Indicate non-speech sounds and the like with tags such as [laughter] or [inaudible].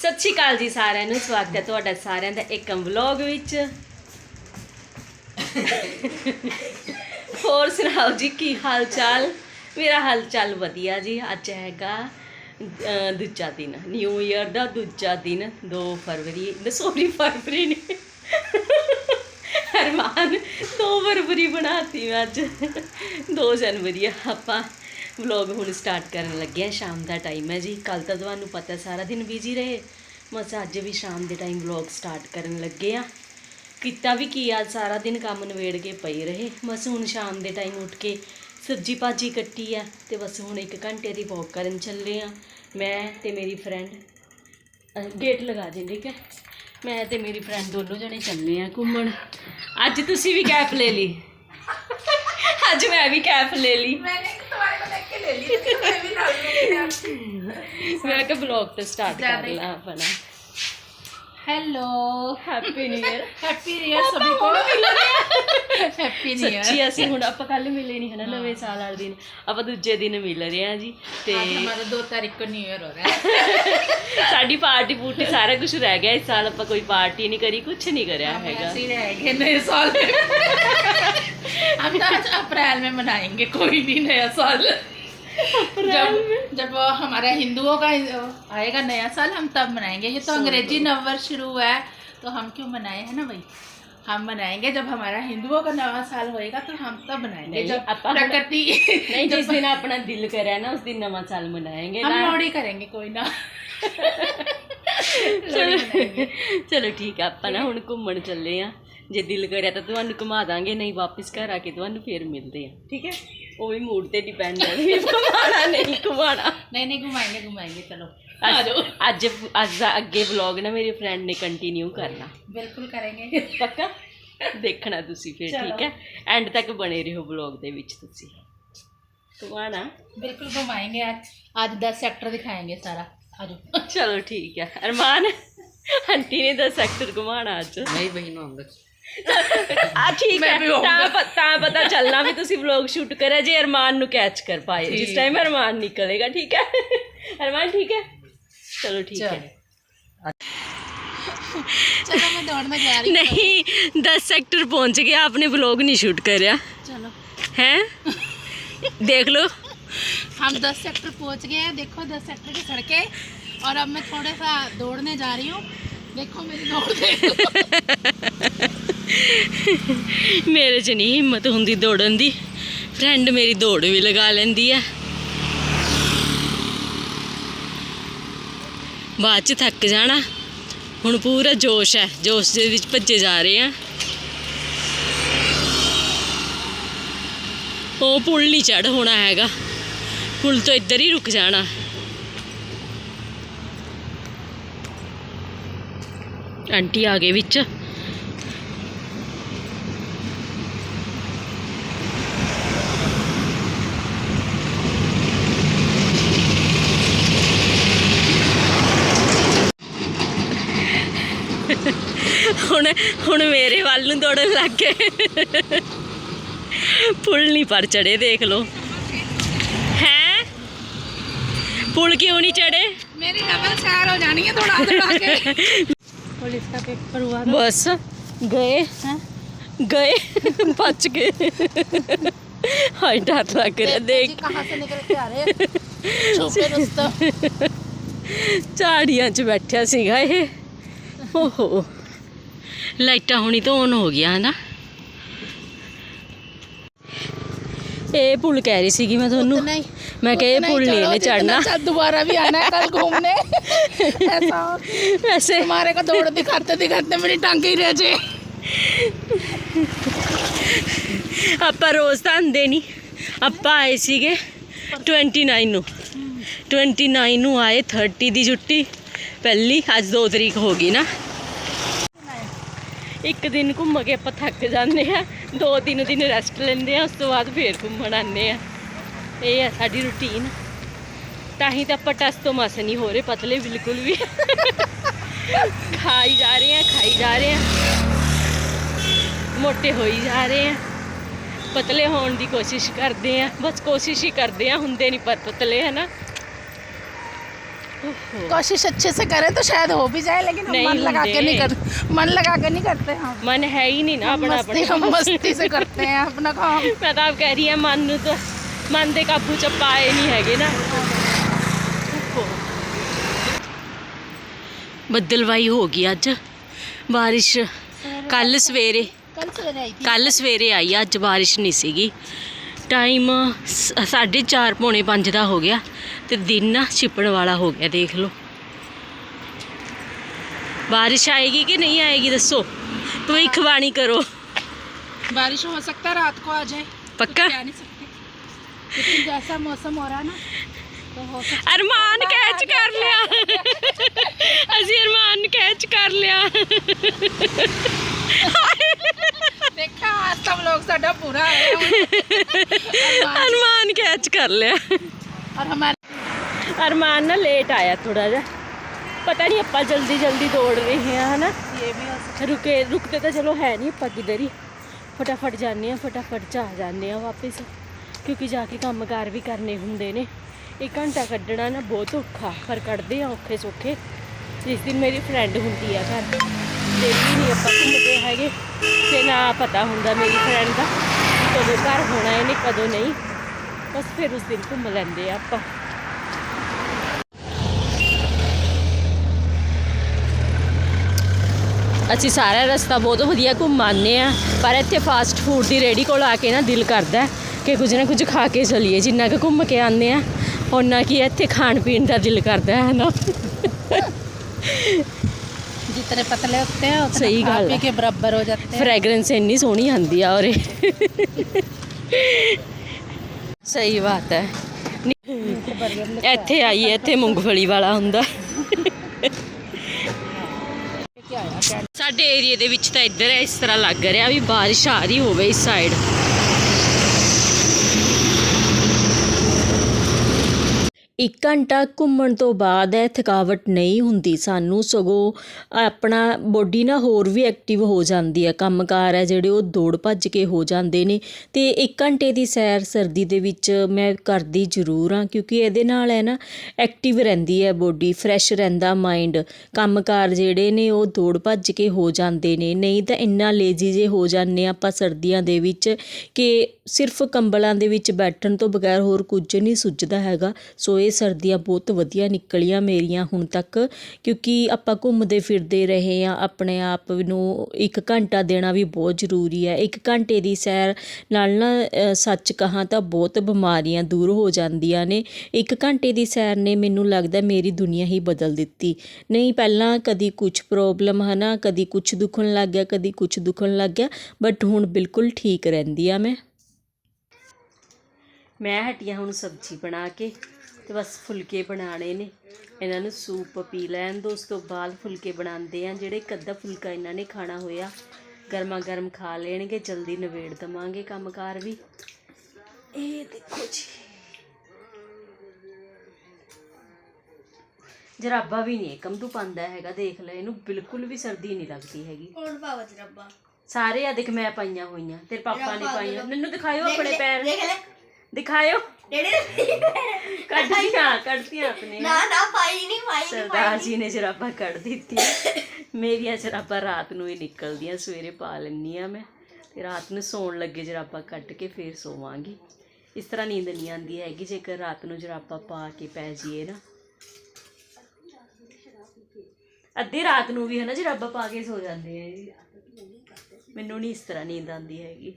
ਸਤਿ ਸ਼੍ਰੀ ਅਕਾਲ ਜੀ ਸਾਰਿਆਂ ਨੂੰ, ਸਵਾਗਤ ਹੈ ਤੁਹਾਡਾ ਸਾਰਿਆਂ ਦਾ ਇੱਕ ਵਲੌਗ ਵਿੱਚ। ਹੋਰ ਸੁਣਾਓ ਜੀ, ਕੀ ਹਾਲ ਚਾਲ ਮੇਰਾ ਹਾਲ ਚਾਲ ਵਧੀਆ ਜੀ, ਅੱਜ ਹੈਗਾ ਦੂਜਾ ਦਿਨ ਨਿਊ ਇਅਰ ਦਾ ਦੂਜਾ ਦਿਨ 2 ਫਰਵਰੀ ਸੋਰੀ ਫਰਵਰੀ ਨੇ। ਅਰਮਾਨ 2 ਫਰਵਰੀ ਬਣਾਤੀ ਮੈਂ ਅੱਜ 2 ਜਨਵਰੀ ਆ। ਆਪਾਂ। ਵਲੌਗ ਹੁਣ ਸਟਾਰਟ ਕਰਨ ਲੱਗਿਆ ਸ਼ਾਮ ਦਾ ਟਾਈਮ ਹੈ ਜੀ। ਕੱਲ ਤਾਂ ਤੁਹਾਨੂੰ ਪਤਾ ਸਾਰਾ ਦਿਨ ਬਿਜ਼ੀ ਰਹੇ। ਬਸ ਅੱਜ ਵੀ ਸ਼ਾਮ ਦੇ ਟਾਈਮ ਵਲੌਗ ਸਟਾਰਟ ਕਰਨ ਲੱਗੇ ਆ ਕੀਤਾ ਵੀ ਕੀ ਆ, ਸਾਰਾ ਦਿਨ ਕੰਮ ਨਵੇੜ ਕੇ ਪਈ ਰਹੇ। ਬਸ ਹੁਣ ਸ਼ਾਮ ਦੇ ਟਾਈਮ ਉੱਠ ਕੇ ਸਬਜੀ ਭਾਜੀ ਕੱਟੀ ਆ ਤੇ ਬਸ ਹੁਣ 1 ਘੰਟੇ ਦੀ ਵਾਕ ਕਰਨ ਚੱਲੇ ਆ ਮੈਂ ਤੇ ਮੇਰੀ ਫਰੈਂਡ ਗੇਟ ਲਗਾ ਦੇ ਠੀਕ ਹੈ? ਮੈਂ ਤੇ ਮੇਰੀ ਫਰੈਂਡ ਦੋਨੋਂ ਜਣੇ ਚੱਲੇ ਆ ਘੁੰਮਣ। ਅੱਜ ਤੁਸੀਂ ਵੀ ਕੈਪ ਲੈ ਲਈ। ਅੱਜ ਮੈਂ ਵੀ ਕੈਪ ਲੈ ਲਈ। ਮੈਂ तो तुम्हारे को देख के ले ली मैं भी डाल दूंगी मैं ਕਿਹਾ ਬਲੌਗ ਤੇ ਸਟਾਰਟ ਕਰ ਲਾ ਆਪਣਾ। hello happy new year happy new year सभी को हैप्पी न्यू ईयर ਸੱਚੀ ਅਸੀਂ ਹੁਣ ਆਪਾਂ ਕੱਲ ਮਿਲੇ ਨਹੀਂ ਹਨਾ ਨਵੇਂ ਸਾਲ ਵਾਲੇ ਦਿਨ ਆਪਾਂ ਦੂਜੇ ਦਿਨ ਮਿਲ ਰਹੇ ਹਾਂ ਜੀ ਤੇ आज हमारा दो तारीख को न्यू ईयर हो रहा है ਸਾਡੀ ਪਾਰਟੀ ਪੂਰਟੀ ਸਾਰਾ ਕੁਝ ਰਹਿ ਗਿਆ ਇਸ ਸਾਲ ਆਪਾਂ ਕੋਈ ਪਾਰਟੀ ਨਹੀਂ ਕਰੀ ਕੁਝ ਨਹੀਂ ਕਰਿਆ हम ਹੈਗਾ ऐसे ही रहेंगे नए साल में [laughs] हम तो आज अप्रैल में मनाएंगे कोई नहीं नया साल जब जब वो हमारा हिंदुओं का आएगा नया साल हम तब मनाएंगे ये तो अंग्रेजी नववर्ष शुरू हुआ है तो हम क्यों मनाए है ना भाई हम मनाएंगे जब हमारा हिंदुओं का नवा साल होएगा तो हम तब मनाएंगे नहीं, जब अपन- प्रकृति नहीं जिस दिन अपना दिल करे ना उस दिन नवा साल मनाएंगे हम ना लोहड़ी करेंगे कोई ना ਚਲੋ ਚਲੋ ਠੀਕ ਆ ਆਪਾਂ ਨਾ ਹੁਣ ਘੁੰਮਣ ਚੱਲੇ ਆ ਜੇ ਦਿਲ ਕਰਿਆ ਤਾਂ ਤੁਹਾਨੂੰ ਘੁਮਾ ਦਾਂਗੇ ਨਹੀਂ ਵਾਪਸ ਘਰ ਆ ਕੇ ਤੁਹਾਨੂੰ ਫੇਰ ਮਿਲਦੇ ਆ ਠੀਕ ਹੈ ਉਹ ਵੀ ਮੂਡ ਤੇ ਡਿਪੈਂਡ ਹੈ ਵੀ ਘੁਮਾਣਾ ਨਹੀਂ ਘੁਮਾਣਾ ਨਹੀਂ ਨਹੀਂ ਘੁਮਾਏਂਗੇ ਘੁਮਾਏਂਗੇ ਚਲੋ। ਅੱਜ ਅੱਜ ਦਾ ਅੱਗੇ ਵਲੌਗ ਨਾ ਮੇਰੀ ਫਰੈਂਡ ਨੇ ਕੰਟੀਨਿਊ ਕਰਨਾ। ਬਿਲਕੁਲ ਕਰਾਂਗੇ। ਪੱਕਾ? ਦੇਖਣਾ ਤੁਸੀਂ ਫਿਰ ਠੀਕ ਹੈ? ਐਂਡ ਤੱਕ ਬਣੇ ਰਹੋ ਵਲੌਗ ਦੇ ਵਿੱਚ ਤੁਸੀਂ। ਘੁਮਾਣਾ ਬਿਲਕੁਲ ਘੁਮਾਏਂਗੇ ਅੱਜ। ਦਾ ਸੈਕਟਰ ਦਿਖਾਏਂਗੇ ਸਾਰਾ। ਆ ਚਲੋ ਠੀਕ ਹੈ। ਅਰਮਾਨ ਆਂਟੀ ਨੇ ਦਾ ਸੈਕਟਰ ਘੁਮਾਣਾ ਅੱਜ। ਨਹੀਂ ਬਈ ਨੂੰ ਅੰਦਰ ਆ ਠੀਕ ਮੈਂ ਹੈ ਵੀ ਹੋਊਂਗਾ। ਤਾਂ ਪ- ਤਾਂ ਪਤਾ ਚੱਲਣਾ ਵੀ ਤੁਸੀਂ ਵਲੌਗ ਸ਼ੂਟ ਕਰਿਆ ਜੇ ਅਰਮਾਨ ਨੂੰ ਕੈਚ ਕਰ ਪਾਏ ਜਿਸ ਠੀਕ ਟਾਈਮ ਅਰਮਾਨ ਨਿਕਲੇਗਾ ਠੀਕ ਹੈ ਅਰਮਾਨ ਠੀਕ ਹੈ ਚਲੋ ਠੀਕ ਹੈ चलो मैं दौड़ने जा रही ਨਹੀਂ 10 ਸੈਕਟਰ ਪਹੁੰਚ ਗਿਆ ਆਪਨੇ ਵਲੌਗ ਨਹੀਂ ਸ਼ੂਟ ਕਰਿਆ चलो ਹੈ ਦੇਖ ਲਓ हम दस सेक्टर पहुंच गए हैं देखो दस सेक्टर की सड़कें और अब मैं थोड़ा सा दौड़ने जा रही हूँ देखो मेरी दौड़ देखो ਮੇਰੇ 'ਚ ਨਹੀਂ ਹਿੰਮਤ ਹੁੰਦੀ ਦੌੜਨ ਦੀ। ਫਰੈਂਡ ਮੇਰੀ ਦੌੜ ਵੀ ਲਗਾ ਲੈਂਦੀ ਹੈ ਬਾਅਦ 'ਚ ਥੱਕ ਜਾਣਾ। ਹੁਣ ਪੂਰਾ ਜੋਸ਼ ਹੈ। ਜੋਸ਼ ਦੇ ਵਿੱਚ ਭੱਜੇ ਜਾ ਰਹੇ ਆ। ਉਹ ਪੁਲ ਨਹੀਂ ਚੜ ਹੋਣਾ ਹੈਗਾ। ਪੁਲ ਤੋਂ ਇੱਧਰ ਹੀ ਰੁਕ ਜਾਣਾ। ਆਂਟੀ ਆ ਗਏ ਵਿੱਚ। ਹੁਣ ਮੇਰੇ ਵੱਲ ਨੂੰ ਦੌੜਨ ਲੱਗ ਗਏ। ਪੁਲ ਨਹੀਂ ਪਰ ਚੜੇ ਦੇਖ ਲੋ ਹੈ? ਪੁਲ ਕਿਉਂ ਨਹੀਂ ਚੜੇ ਮੇਰੀ ਡਬਲ ਸੈਰ ਹੋ ਜਾਣੀ ਹੈ ਦੌੜਾ ਦੌੜਾ ਕੇ। ਬਸ ਗਏ। ਗਏ ਬਚ ਗਏ। ਹਾਈ ਡਰ ਲੱਗ ਰਿਹਾ ਦੇਖ ਕਹਾਂ ਸੇ ਨਿਕਲ ਕੇ ਆ ਰਹੇ ਛੋਪੇ ਰਸਤਾ ਝਾੜੀਆਂ 'ਚ ਬੈਠਿਆ ਸੀਗਾ ਇਹ। ਓਹੋ। ਲਾਈਟਾਂ ਹੁਣੀ ਤਾਂ ਔਨ ਹੋ ਗਿਆ ਹਨਾ ਇਹ ਪੁਲ ਕਹਿ ਰਹੀ ਸੀਗੀ ਮੈਂ ਤੁਹਾਨੂੰ नहीं ਮੈਂ ਕਿਹਾ ਇਹ ਪੁਲ ਨਹੀਂ ਇਹਨੇ ਚੜਨਾ दोबारा भी आना है कल घूमने ऐसा हो ਵੈਸੇ हमारे को दौड़ दिखाते दिखाते मेरी टांगे ही रह जाए ਆਪਾਂ ਰੋਜ਼ ਤਾਂ ਆਉਂਦੇ ਨਹੀਂ ਆਪਾਂ ਆਏ ਸੀਗੇ 29 ਨੂੰ 29 ਨੂੰ ਆਏ 30 ਦੀ ਛੁੱਟੀ ਪਹਿਲੀ ਅੱਜ 2 ਤਰੀਕ ਹੋ ਗਈ ਨਾ ਇੱਕ ਦਿਨ ਘੁੰਮ ਕੇ ਆਪਾਂ ਥੱਕ ਜਾਂਦੇ ਆ, ਦੋ ਤਿੰਨ ਦਿਨ ਰੈਸਟ ਲੈਂਦੇ ਆ, ਉਸ ਤੋਂ ਬਾਅਦ ਫੇਰ ਘੁੰਮਣ ਆਉਂਦੇ ਆ। ਇਹ ਆ ਸਾਡੀ ਰੁਟੀਨ ਤਾਂ ਹੀ ਤਾਂ ਆਪਾਂ ਟਸ ਤੋਂ ਮਸ ਨਹੀਂ ਹੋ ਰਹੇ, ਪਤਲੇ ਬਿਲਕੁਲ ਵੀ। ਖਾਈ ਜਾ ਰਹੇ ਆ, ਖਾਈ ਜਾ ਰਹੇ ਆ। ਮੋਟੇ ਹੋਈ ਜਾ ਰਹੇ ਆ। ਪਤਲੇ ਹੋਣ ਦੀ ਕੋਸ਼ਿਸ਼ ਕਰਦੇ ਆ। ਬਸ ਕੋਸ਼ਿਸ਼ ਹੀ ਕਰਦੇ ਆ, ਹੁੰਦੇ ਨਹੀਂ ਪਰ ਪਤਲੇ ਹੈ ਨਾ कोशिश अच्छे से करें तो शायद हो भी जाए लेकिन हम नहीं मन लगा के होंगे। नहीं कर मन लगा के नहीं करते हम ਮਨ ਹੈ ਹੀ ਨਹੀਂ ਨਾ ਆਪਣਾ मस्ती ਆਪਣੇ हम मस्ती से करते हैं अपना काम ਮੈਂ ਤਾਂ ਆਪ ਕਹਿ ਰਹੀ ਹਾਂ ਮਨ ਨੂੰ ਤਾਂ ਮਨ ਦੇ ਕਾਬੂ ਚ ਪਾਏ ਨਹੀਂ ਹੈਗੇ ਨਾ ਬੱਦਲਵਾਈ ਹੋ ਗਈ ਅੱਜ ਬਾਰਿਸ਼ ਕੱਲ ਸਵੇਰੇ कल से रही थी ਕੱਲ ਸਵੇਰੇ ਆਈ ਆ, ਅੱਜ ਬਾਰਿਸ਼ ਨਹੀਂ ਸੀਗੀ ਟਾਈਮ 4:30 ਪੌਣੇ 5 ਦਾ ਹੋ ਗਿਆ ਤੇ ਦਿਨ ਨਾ ਛਿਪਣ ਵਾਲਾ ਹੋ ਗਿਆ ਦੇਖ ਲਓ ਬਾਰਿਸ਼ ਆਏਗੀ ਕਿ ਨਹੀਂ ਆਏਗੀ ਦੱਸੋ ਭਵਿੱਖਬਾਣੀ ਕਰੋ बारिश हो सकता है रात को आ जाए ਪੱਕਾ कह नहीं सकते लेकिन जैसा मौसम हो रहा है ना तो हो सकता ਅਰਮਾਨ ਕੈਚ ਕਰ ਲਿਆ ਅਸੀਂ ਅਰਮਾਨ ਨੂੰ ਕੈਚ ਕਰ ਲਿਆ ਅਰਮਾਨ ਕੈਚ ਕਰ ਲਿਆ और हमारे ਅਰਮਾਨ ਨਾ ਲੇਟ ਆਇਆ ਥੋੜਾ ਜਿਹਾ ਪਤਾ ਨਹੀਂ ਆਪਾਂ ਜਲਦੀ ਜਲਦੀ ਦੌੜ ਰਹੇ ਹਾਂ ਹਨਾ ये भी हो सकता ਰੁਕੇ ਰੁਕਤੇ ਤਾਂ ਚਲੋ ਹੈ ਨਹੀਂ ਆਪਾਂ ਕਿਧਰ ਹੀ ਫਟਾਫਟ ਜਾਂਦੇ ਆ ਫਟਾਫਟ ਚ ਆ ਜਾਂਦੇ ਆ ਵਾਪਸ ਕਿਉਂਕਿ ਜਾ ਕੇ ਕੰਮਕਾਰ ਵੀ ਕਰਨੇ ਹੁੰਦੇ ਨੇ ਇੱਕ ਘੰਟਾ ਕੱਢਣਾ ਨਾ ਬਹੁਤ ਔਖਾ ਪਰ ਕੱਢਦੇ ਆ ਔਖੇ ਸੌਖੇ ਜਿਸ ਦਿਨ ਮੇਰੀ ਫਰੈਂਡ ਹੁੰਦੀ ਆ ਘਰ ਡੇਲੀ ਨਹੀਂ ਆਪਾਂ ਘੁੰਮਦੇ ਹੈਗੇ ਤੇ ਨਾ ਪਤਾ ਹੁੰਦਾ ਮੇਰੀ ਫਰੈਂਡ ਦਾ ਕਿ ਕਦੋਂ ਘਰ ਹੋਣਾ ਇਹਨੇ ਕਦੋਂ ਨਹੀਂ ਬਸ ਫਿਰ ਉਸ ਦਿਨ ਘੁੰਮ ਲੈਂਦੇ ਆ ਆਪਾਂ। ਅਸੀਂ ਸਾਰਾ ਰਸਤਾ ਬਹੁਤ ਵਧੀਆ ਘੁੰਮਾਨੇ ਆ ਪਰ ਇੱਥੇ ਫਾਸਟ ਫੂਡ ਦੀ ਰੇੜੀ ਕੋਲ ਆ ਕੇ ਨਾ ਦਿਲ ਕਰਦਾ ਕਿ ਕੁਝ ਨਾ ਕੁਝ ਖਾ ਕੇ ਚਲੀਏ ਜਿੰਨਾ ਕਿ ਘੁੰਮ ਕੇ ਆਨੇ ਆ ਉਹਨਾਂ ਕੀ ਇੱਥੇ ਖਾਣ ਪੀਣ ਦਾ ਦਿਲ ਕਰਦਾ ਹੈ ਨਾ। ਜਿਤਨੇ ਪਤਲੇ ਹੁੰਦੇ ਆ ਉਤਨੇ ਸਹੀ ਗੱਲ ਕੇ ਬਰਾਬਰ ਹੋ ਜਾਂਦੇ ਫ੍ਰੈਗਰੈਂਸ ਇੰਨੀ ਸੋਹਣੀ ਆਉਂਦੀ ਆ ਔਰੇ ਸਹੀ ਬਾਤ ਹੈ। ਇੱਥੇ ਆਈਏ, ਇੱਥੇ ਮੂੰਗਫਲੀ ਵਾਲਾ ਹੁੰਦਾ। ਸਾਡੇ ਏਰੀਆ ਦੇ ਵਿੱਚ ਤਾਂ ਇੱਧਰ ਇਸ ਤਰ੍ਹਾਂ ਲੱਗ ਰਿਹਾ ਵੀ ਬਾਰਿਸ਼ ਆ ਰਹੀ ਹੋਵੇ ਇਸ ਸਾਈਡ ਇੱਕ ਘੰਟਾ ਘੁੰਮਣ ਤੋਂ ਬਾਅਦ ਇਹ ਥਕਾਵਟ ਨਹੀਂ ਹੁੰਦੀ ਸਾਨੂੰ, ਸਗੋਂ ਆਪਣਾ ਬੋਡੀ ਨਾ ਹੋਰ ਵੀ ਐਕਟਿਵ ਹੋ ਜਾਂਦੀ ਹੈ। ਕੰਮ ਕਾਰ ਹੈ ਜਿਹੜੇ ਉਹ ਦੌੜ ਭੱਜ ਕੇ ਹੋ ਜਾਂਦੇ ਨੇ। ਅਤੇ ਇੱਕ ਘੰਟੇ ਦੀ ਸੈਰ ਸਰਦੀ ਦੇ ਵਿੱਚ ਮੈਂ ਕਰਦੀ ਜ਼ਰੂਰ ਹਾਂ, ਕਿਉਂਕਿ ਇਹਦੇ ਨਾਲ ਹੈ ਨਾ ਐਕਟਿਵ ਰਹਿੰਦੀ ਹੈ ਬੋਡੀ ਫਰੈਸ਼ ਰਹਿੰਦਾ ਮਾਈਂਡ ਕੰਮ ਕਾਰ ਜਿਹੜੇ ਨੇ ਉਹ ਦੌੜ ਭੱਜ ਕੇ ਹੋ ਜਾਂਦੇ ਨੇ। ਨਹੀਂ ਤਾਂ ਇੰਨਾ ਲੇਜ਼ੀ ਜੇ ਹੋ ਜਾਂਦੇ ਹਾਂ ਆਪਾਂ ਸਰਦੀਆਂ ਦੇ ਵਿੱਚ ਕਿ ਸਿਰਫ ਕੰਬਲਾਂ ਦੇ ਵਿੱਚ ਬੈਠਣ ਤੋਂ ਬਗੈਰ ਹੋਰ ਕੁਝ ਨਹੀਂ ਸੁੱਝਦਾ ਹੈਗਾ। ਸੋ ਇਹ ਸਰਦੀਆਂ ਬਹੁਤ ਵਧੀਆ ਨਿਕਲੀਆਂ ਮੇਰੀਆਂ ਹੁਣ ਤੱਕ, ਕਿਉਂਕਿ ਆਪਾਂ ਘੁੰਮਦੇ ਫਿਰਦੇ ਰਹੇ ਆ ਆਪਣੇ ਆਪ ਨੂੰ ਇੱਕ ਘੰਟਾ ਦੇਣਾ ਵੀ ਬਹੁਤ ਜ਼ਰੂਰੀ ਹੈ। ਇੱਕ ਘੰਟੇ ਦੀ ਸੈਰ ਨਾਲ ਨਾ ਸੱਚ ਕਹਾਂ ਤਾਂ ਬਹੁਤ ਬਿਮਾਰੀਆਂ ਦੂਰ ਹੋ ਜਾਂਦੀਆਂ ਨੇ। ਇੱਕ ਘੰਟੇ ਦੀ ਸੈਰ ਨੇ ਮੈਨੂੰ ਲੱਗਦਾ ਮੇਰੀ ਦੁਨੀਆ ਹੀ ਬਦਲ ਦਿੱਤੀ। ਨਹੀਂ, ਪਹਿਲਾਂ ਕਦੀ ਕੁਝ ਪ੍ਰੋਬਲਮ, ਹਨਾ, ਕਦੀ ਕੁਝ ਦੁਖਣ ਲੱਗ ਗਿਆ, ਕਦੀ ਕੁਝ ਦੁਖਣ ਲੱਗ ਗਿਆ, ਬਟ ਹੁਣ ਬਿਲਕੁਲ ਠੀਕ ਰਹਿੰਦੀ ਆ ਮੈਂ। ਮੈਂ ਹਟੀਆਂ ਹੁਣ ਸਬਜ਼ੀ ਬਣਾ ਕੇ ਤੇ ਬਸ ਫੁਲਕੇ ਬਣਾਣੇ ਨੇ। ਇਹਨਾਂ ਨੂੰ ਸੂਪ ਪੀ ਲੈਣ ਦੋ ਉਸ ਤੋਂ ਬਾਅਦ ਫੁਲਕੇ ਬਣਾਉਂਦੇ ਆ। ਜਿਹੜੇ ਕੱਦਾ ਫੁਲਕਾ ਇਹਨਾਂ ਨੇ ਖਾਣਾ ਹੋਇਆ ਗਰਮਾ ਗਰਮ ਖਾ ਲੈਣਗੇ ਜਲਦੀ ਨਵੇੜ ਦਵਾਂਗੇ ਕੰਮਕਾਰ ਵੀ। ਇਹ ਦੇਖੋ ਜੀ। ਜਰਾਬਾ ਵੀ ਨਹੀਂ ਕਮ ਤੂੰ ਪਾਉਂਦਾ ਹੈਗਾ ਦੇਖ ਲੈ ਇਹਨੂੰ ਬਿਲਕੁਲ ਵੀ ਸਰਦੀ ਨਹੀਂ ਲੱਗਦੀ ਹੈਗੀ। ਕੌਣ ਪਾਵਾ ਜਰਾਬਾ? ਸਾਰੇ ਆ ਦੇਖ ਮੈਂ ਪਾਈਆਂ ਹੋਈਆਂ ਤੇਰੇ ਪਾਪਾ ਨੇ ਪਾਈਆਂ। ਮੈਨੂੰ ਦਿਖਾਇਓ ਆਪਣੇ ਪੈਰ। ਦੇਖ ਲੈ। ਦਿਖਾਇਓ। ਡੇੜੇ ਕੱਢਦੀਆਂ ਕੱਢਦੀਆਂ ਆਪਣੇ ਨਾ ਨਾ ਪਾਈ ਨਹੀਂ ਪਾਈ ਨਹੀਂ ਸਰਦਾਰ ਜੀ ਨੇ ਜਰਾਬਾਂ ਕੱਢ ਦਿੱਤੀ ਮੇਰੀਆਂ ਜਰਾਬਾਂ ਰਾਤ ਨੂੰ ਹੀ ਨਿਕਲਦੀਆਂ ਸਵੇਰੇ ਪਾ ਲੈਂਦੀ ਆ ਮੈਂ। ਤੇ ਰਾਤ ਨੂੰ ਸੌਣ ਲੱਗੇ ਜਰਾਬਾਂ ਕੱਢ ਕੇ ਫੇਰ ਸੋਵਾਂਗੀ। ਇਸ ਤਰ੍ਹਾਂ ਨੀਂਦ ਨਹੀਂ ਆਉਂਦੀ ਹੈਗੀ ਜੇਕਰ ਰਾਤ ਨੂੰ ਜਰਾਬਾਂ ਪਾ ਕੇ ਪੈ ਜਾਈਏ ਨਾ। ਅੱਧੀ ਰਾਤ ਨੂੰ ਵੀ ਹਨਾ ਜਰਾਬਾਂ ਪਾ ਕੇ ਸੋ ਜਾਂਦੇ ਆ ਜੀ ਮੈਨੂੰ ਨਹੀਂ ਇਸ ਤਰ੍ਹਾਂ ਨੀਂਦ ਆਉਂਦੀ ਹੈਗੀ।